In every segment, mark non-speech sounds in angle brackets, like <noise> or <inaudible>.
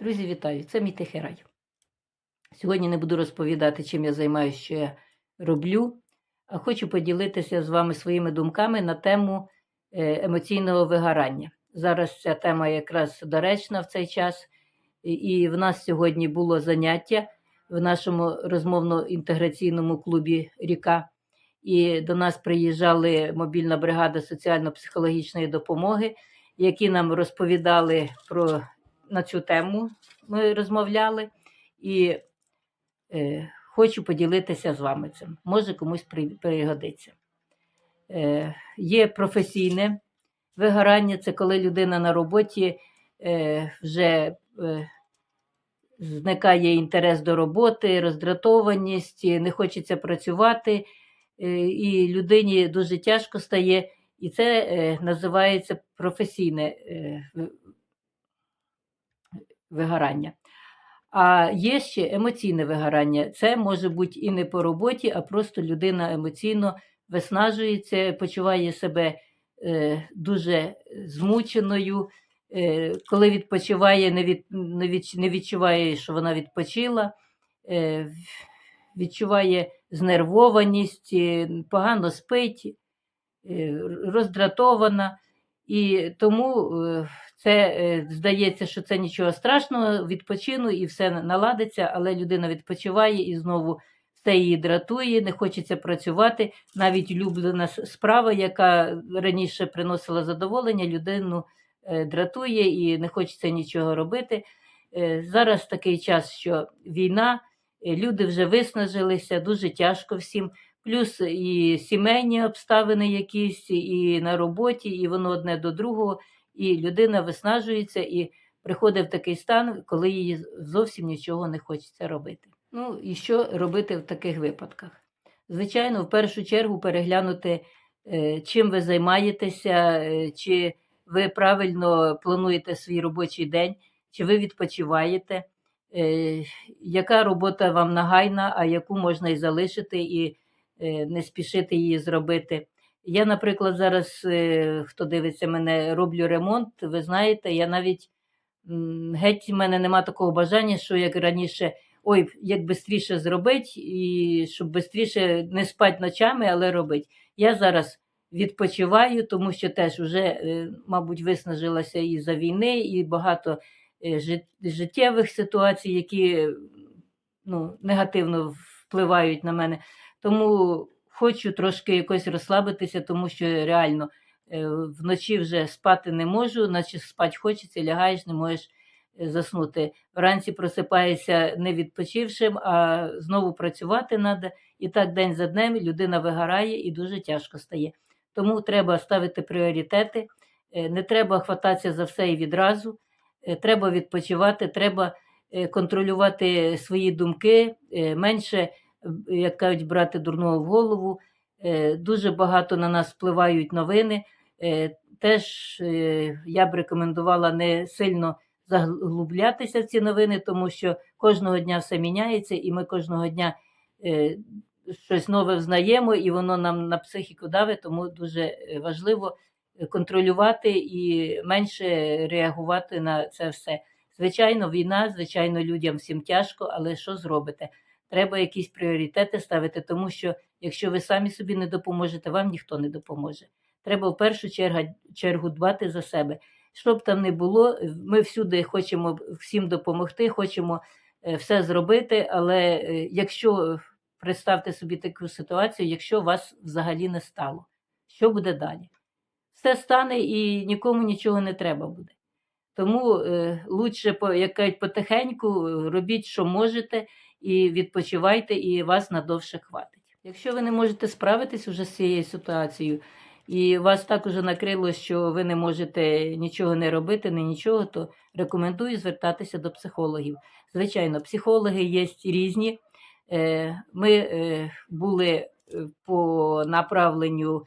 Друзі, вітаю! Це мій тихий рай. Сьогодні не буду розповідати, чим я займаюся, що я роблю, а хочу поділитися з вами своїми думками на тему е, емоційного вигорання. Зараз ця тема якраз доречна в цей час, і- в нас сьогодні було заняття в нашому розмовно-інтеграційному клубі Ріка. І до нас приїжджали мобільна бригада соціально-психологічної допомоги, які нам розповідали про на цю тему ми розмовляли, і е, хочу поділитися з вами цим. Може комусь пригодиться. Е, є професійне вигорання, це коли людина на роботі е, вже е, зникає інтерес до роботи, роздратованість, не хочеться працювати, е, і людині дуже тяжко стає. І це е, називається професійне е, вигорання. А є ще емоційне вигорання. Це може бути і не по роботі, а просто людина емоційно виснажується, почуває себе е, дуже змученою. Е, коли відпочиває, не, від, не, від, не відчуває, що вона відпочила, е, відчуває знервованість, погано спить, роздратована. І тому це е, здається, що це нічого страшного, відпочину і все наладиться, але людина відпочиває і знову все її дратує, не хочеться працювати. Навіть улюблена справа, яка раніше приносила задоволення, людину е, дратує і не хочеться нічого робити. Е, Зараз такий час, що війна, люди вже виснажилися, дуже тяжко всім. Плюс і сімейні обставини якісь, і на роботі, і воно одне до другого, і людина виснажується і приходить в такий стан, коли їй зовсім нічого не хочеться робити. Ну і що робити в таких випадках? Звичайно, в першу чергу переглянути, е, чим ви займаєтеся, е, чи ви правильно плануєте свій робочий день, чи ви відпочиваєте, е, яка робота вам нагайна, а яку можна і залишити, і не спішити її зробити. Я, наприклад, зараз, е, хто дивиться мене, роблю ремонт. Ви знаєте, я навіть геть в мене нема такого бажання, що як раніше, ой, як швидше зробити, і щоб швидше не спати ночами, але робити. Я зараз відпочиваю, тому що теж вже, е, мабуть, виснажилася і за війни, і багато е, життєвих ситуацій, які ну, негативно впливають на мене. Тому хочу трошки якось розслабитися, тому що реально е, вночі вже спати не можу, наче спати хочеться, лягаєш, не можеш е, заснути. Вранці просипаєшся не відпочившим, а знову працювати треба. І так день за днем людина вигорає і дуже тяжко стає. Тому треба ставити пріоритети, е, не треба хвататися за все і відразу, треба відпочивати, треба контролювати свої думки, менше, як кажуть, брати дурного в голову. Е, Дуже багато на нас впливають новини. Е, Теж е, я б рекомендувала не сильно заглублятися в ці новини, тому що кожного дня все міняється, і ми кожного дня е, щось нове взнаємо, і воно нам на психіку давить, тому дуже е, важливо е, контролювати і менше реагувати на це все. Звичайно, війна, звичайно, людям всім тяжко, але що зробите? Треба якісь пріоритети ставити, тому що якщо ви самі собі не допоможете, вам ніхто не допоможе. Треба в першу чергу, дбати за себе. Що б там не було, ми всюди хочемо всім допомогти, хочемо е, все зробити, але е, якщо е, представте собі таку ситуацію, якщо вас взагалі не стало, що буде далі? Все стане і нікому нічого не треба буде. Тому е, лучше, як кажуть, потихеньку робіть, що можете, і відпочивайте, і вас надовше хватить. Якщо ви не можете справитись уже з цією ситуацією, і вас так уже накрило, що ви не можете нічого не робити, не нічого, то рекомендую звертатися до психологів. Звичайно, психологи є різні. Е, Ми е, були е, по направленню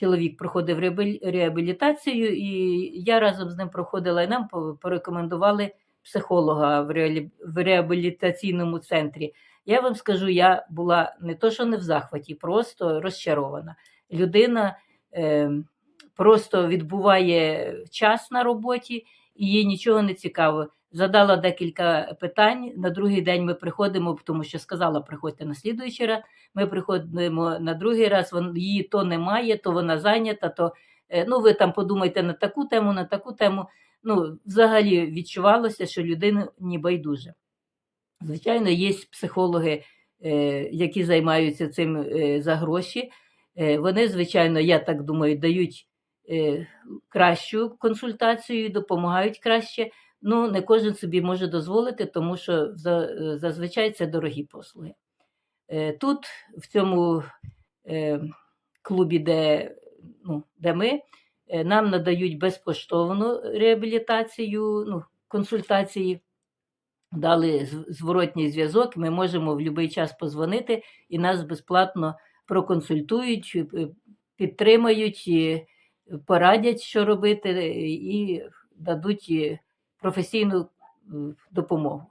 чоловік проходив реабілітацію, і я разом з ним проходила, і нам порекомендували психолога в, реалі- в реабілітаційному центрі. Я вам скажу, я була не то, що не в захваті, просто розчарована. Людина е, просто відбуває час на роботі, і їй нічого не цікаво. задала декілька питань. На другий день ми приходимо, тому що сказала, приходьте на слідуючий раз. Ми приходимо на другий раз, її то немає, то вона зайнята, то е, ну, ви там подумайте на таку тему, на таку тему. Ну, взагалі відчувалося, що людина не байдуже. Звичайно, є психологи, е, які займаються цим е, за гроші. Е, Вони, звичайно, я так думаю, дають кращу консультацію, допомагають краще. Ну, не кожен собі може дозволити, тому що зазвичай це дорогі послуги. Тут, в цьому клубі, де, ну, де ми, нам надають безкоштовну реабілітацію, ну, консультації, дали зворотній зв'язок. Ми можемо в будь-який час позвонити і нас безплатно проконсультують, е, підтримають, і порадять, що робити, е, і дадуть е, професійну е, допомогу.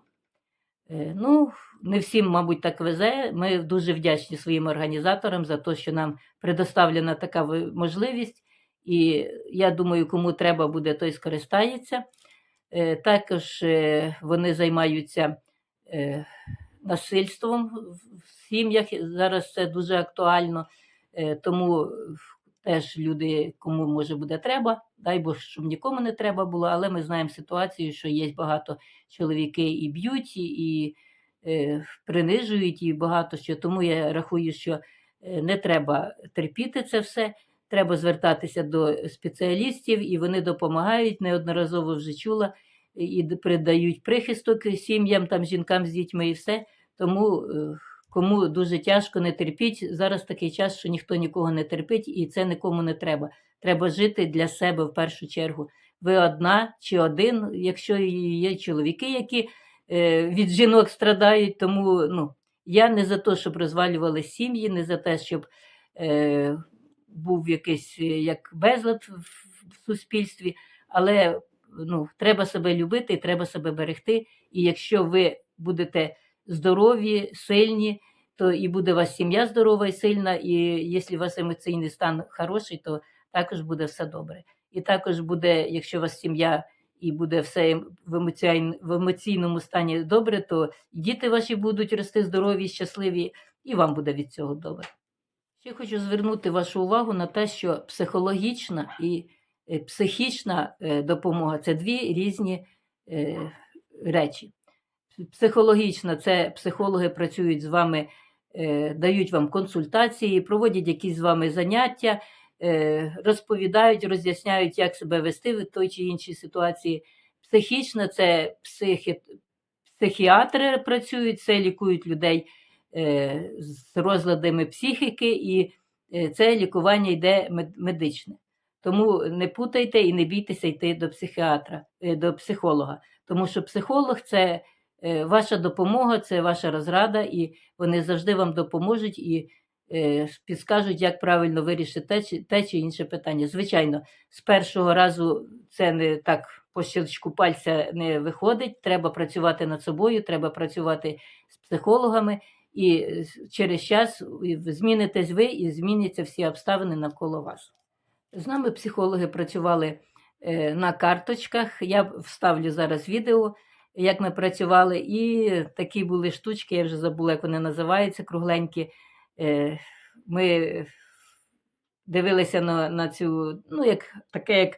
Е, Ну, не всім, мабуть, так везе. Ми дуже вдячні своїм організаторам за те, що нам предоставлена така можливість. І я думаю, кому треба буде, той скористається. Е, Також е, вони займаються е, насильством в- сім'ях. Зараз це дуже актуально, тому теж люди, кому може буде треба, дай Бог, щоб нікому не треба було, але ми знаємо ситуацію, що є багато чоловіки і б'ють, і, принижують, і багато що. Тому я рахую, що не треба терпіти це все. Треба звертатися до спеціалістів, і вони допомагають. Неодноразово вже чула і придають прихисток сім'ям, там жінкам з дітьми і все. Тому е, кому дуже тяжко, не терпіть. Зараз такий час, що ніхто нікого не терпить, і це нікому не треба. Треба жити для себе в першу чергу. Ви одна чи один, якщо є чоловіки, які е, від жінок страдають. Тому ну, я не за те, щоб розвалювали сім'ї, не за те, щоб е, був якийсь е, як безлад в, суспільстві, але ну, треба себе любити треба себе берегти. І якщо ви будете здорові, сильні, то і буде у вас сім'я здорова і сильна, і якщо у вас емоційний стан хороший, то також буде все добре. І також буде, якщо у вас сім'я і буде все ем- в емоційному стані добре, то діти ваші будуть рости здорові, щасливі, і вам буде від цього добре. Ще хочу звернути вашу увагу на те, що психологічна і е, психічна е, допомога це дві різні е, речі. Психологічна це психологи працюють з вами, дають вам консультації, проводять якісь з вами заняття, розповідають, роз'ясняють, як себе вести в той чи іншій ситуації. Психічна це психі... психіатри працюють, це лікують людей з розладами психіки, і е, це лікування йде мед- медичне. Тому не путайте і не бійтеся йти до психіатра, е, до психолога. Тому що психолог це е, ваша допомога, це ваша розрада, і вони завжди вам допоможуть і е, підскажуть, як правильно вирішити те чи, те чи інше питання. Звичайно, з першого разу це не так по щелчку пальця не виходить. Треба працювати над собою, треба працювати з психологами, і е, через час змінитесь ви і зміняться всі обставини навколо вас. З нами психологи працювали е, на карточках. Я вставлю зараз відео, як ми працювали, і такі були штучки, я вже забула, як вони називаються, кругленькі. Е, Ми дивилися на, на цю, ну, як таке, як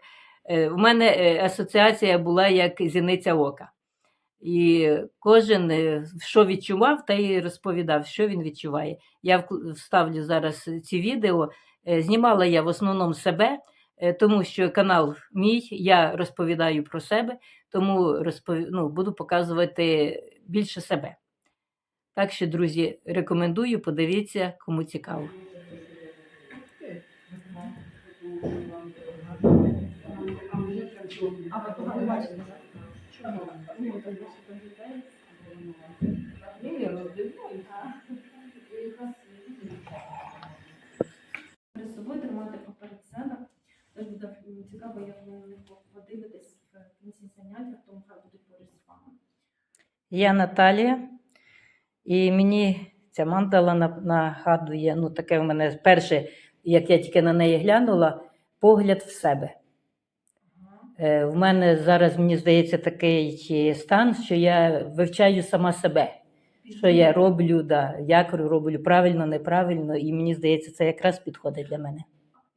в мене асоціація була як зіниця ока. І кожен, е, що відчував, та й розповідав, що він відчуває. Я вставлю зараз ці відео. Е, Знімала я в основному себе, е, тому що канал мій, я розповідаю про себе, тому розпов... ну, буду показувати більше себе. Так що, друзі, рекомендую, подивіться, кому цікаво. А Перед собою тримати поперед себе. Тож буде цікаво, як ви подивитесь в кінці заняття, тому хай будуть поряд з вами. Я Наталія, і мені ця мандала нагадує, ну таке в мене перше, як я тільки на неї глянула, погляд в себе. Е, В мене зараз, мені здається, такий стан, що я вивчаю сама себе. Що я роблю, да, як роблю правильно, неправильно, і мені здається, це якраз підходить для мене.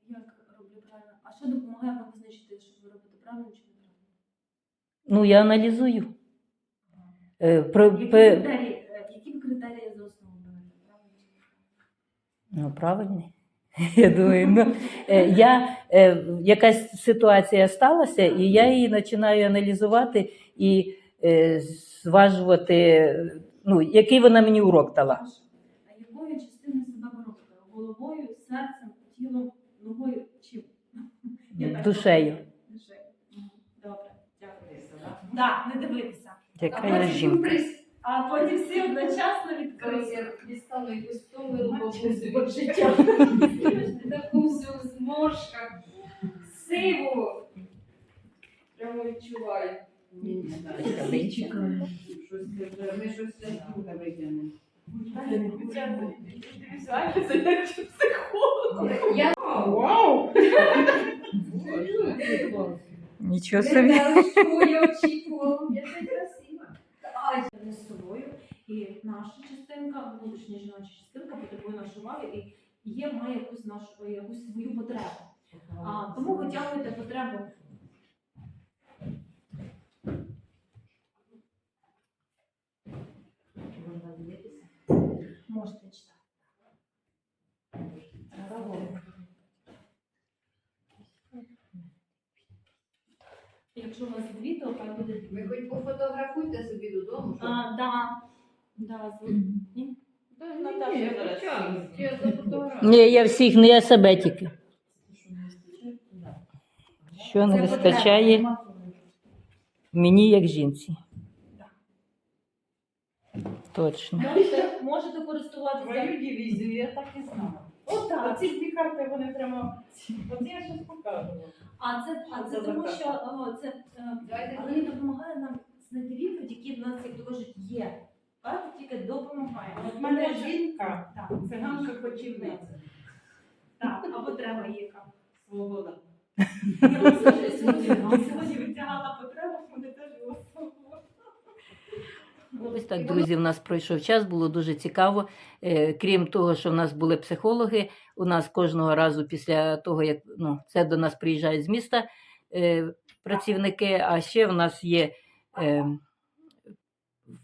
Як роблю правильно? А що допомагає вам визначити, що ви робите правильно чи неправильно? Ну, я аналізую. Е, Про, Які критерії, е, які критерії за основу? Ну, правильний. <laughs> Я думаю, ну, е, я, е, якась ситуація сталася, і я її починаю аналізувати і е, зважувати, ну, який вона мені урок дала. А якою частиною себе ви робите? Головою, серцем, тілом, ногою чим? Душею. Душею. Добре, дякую. Так, не дивитися. Яка я жінка. А потім всі одночасно відкриті. Я дістану якусь томилу бабусю від життя. Таку всю в зморшках, сиву. Прямо відчуваю. Ми щось друге витягнемо. Я Нічого не собі. знала, що я очікувала. Я так красива. А не з собою. І наша частинка, внутрішня жіноча частинка потребує нашої уваги і є, має якусь нашу якусь свою потребу. А, тому витягуйте потребу. Можете читати. Якщо у вас відео, хай буде. Ви хоч пофотографуйте собі додому. А, да. Да, звук. Ні? Я всіх, не я себе тільки. Що не вистачає мені як жінці. Точно. Можете, можете користуватися. Твою дивізію я так і знала. Отак. Оці дві карти вони прямо. От я щось показувала. А це, а це Це тому, що о, це е, вони допомагає нам знайти відповідь, які в нас, як то кажуть, є. Карта тільки допомагає. От мене жінка, Так, циганка кочівниця. так, або треба яка. Свобода. Я вам скажу, сьогодні витягала потребу, вони теж його свобода. Ось так, друзі, в нас пройшов час, було дуже цікаво. Е, Крім того, що в нас були психологи, у нас кожного разу після того, як ну, це до нас приїжджають з міста е, працівники, а ще в нас є е,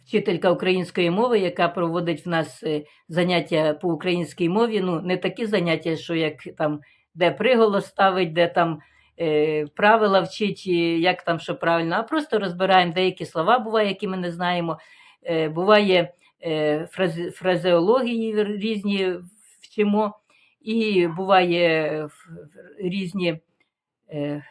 вчителька української мови, яка проводить в нас е, заняття по українській мові. Ну, не такі заняття, що як там, де приголос ставить, де там е, правила вчить, як там що правильно, а просто розбираємо деякі слова, буває, які ми не знаємо. Е, буває е, фразе- фразеології різні вчимо, і буває різні е,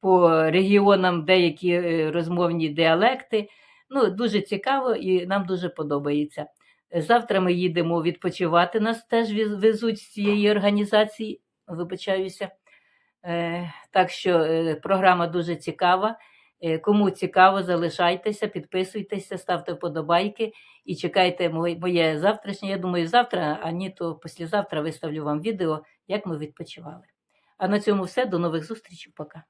по регіонам деякі е, розмовні діалекти. Ну, дуже цікаво і нам дуже подобається. Завтра ми їдемо відпочивати. Нас теж везуть з цієї організації. Вибачаюся. Е, Так що е, програма дуже цікава. Е, Кому цікаво, залишайтеся, підписуйтеся, ставте вподобайки і чекайте моє завтрашнє. Я думаю, завтра, а ні, то післязавтра виставлю вам відео, як ми відпочивали. А на цьому все. До нових зустрічей. Пока.